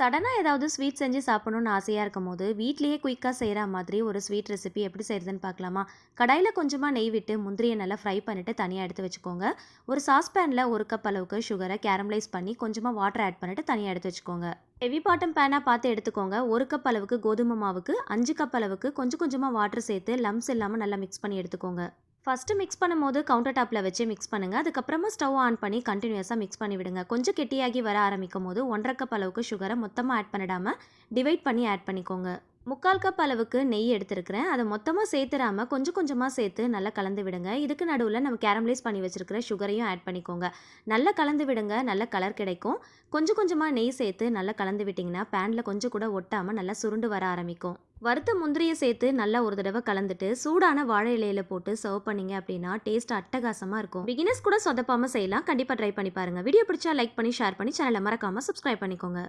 சடனாக ஏதாவது ஸ்வீட் செஞ்சு சாப்பிடணும்னு ஆசையாக இருக்கும் போது வீட்லேயே குயிக்காக செய்கிற மாதிரி ஒரு ஸ்வீட் ரெசிபி எப்படி செய்கிறதுன்னு பார்க்கலாமா? கடாயில் கொஞ்சமாக நெய் விட்டு முந்திரியை நல்லா ஃப்ரை பண்ணிவிட்டு தனியாக எடுத்து வச்சுக்கோங்க. ஒரு சாஸ்பேனில் ஒரு கப் அளவுக்கு சுகரை கேரமலைஸ் பண்ணி கொஞ்சமாக வாட்டர் ஆட் பண்ணிவிட்டு தனியாக எடுத்து வச்சுக்கோங்க. ஹெவி பாட்டம் பேனாக பார்த்து எடுத்துக்கோங்க. ஒரு கப் அளவுக்கு கோதுமை மாவுக்கு அஞ்சு கப் அளவுக்கு கொஞ்சம் கொஞ்சமாக வாட்டர் சேர்த்து லம்ஸ் இல்லாமல் நல்லா மிக்ஸ் பண்ணி எடுத்துக்கோங்க. ஃபஸ்ட்டு மிக்ஸ் பண்ணும்போது கவுண்டர் டாப்பில் வச்சு மிக்ஸ் பண்ணுங்கள் அதுக்கப்புறமா ஸ்டவ் ஆன் பண்ணி கண்டினியூஸாக மிக்ஸ் பண்ணி விடுங்க. கொஞ்சம் கெட்டியாகி வர ஆரம்பிக்கும் போது ஒன்றரை கப் அளவுக்கு சுகரை மொத்தமாக ஆட் பண்ணிடாமல் டிவைட் பண்ணி ஆட் பண்ணிக்கோங்க. முக்கால் கப் அளவுக்கு நெய் எடுத்துருக்கிறேன். அதை மொத்தமாக சேர்த்துடாமல் கொஞ்சம் கொஞ்சமாக சேர்த்து நல்லா கலந்து விடுங்க. இதுக்கு நடுவில் நம்ம கேரமலைஸ் பண்ணி வச்சுருக்கிற சுகரையும் ஆட் பண்ணிக்கோங்க. நல்லா கலந்து விடுங்க. நல்ல கலர் கிடைக்கும். கொஞ்சம் கொஞ்சமாக நெய் சேர்த்து நல்லா கலந்து விட்டிங்கன்னா பேனில் கொஞ்சம் கூட ஒட்டாமல் நல்லா சுருண்டு வர ஆரம்பிக்கும். வறுத்த முந்திரியை சேர்த்து நல்லா ஒரு தடவை கலந்துட்டு சூடான வாழை இலையில போட்டு சர்வ் பண்ணீங்க அப்படின்னா டேஸ்ட் அட்டகாசமாக இருக்கும். பிகினர்ஸ் கூட சொதப்பாமல் செய்யலாம். கண்டிப்பாக ட்ரை பண்ணி பாருங்கள் வீடியோ பிடிச்சா லைக் பண்ணி ஷேர் பண்ணி சேனலை மறக்காமல் சப்ஸ்கிரைப் பண்ணிக்கோங்க.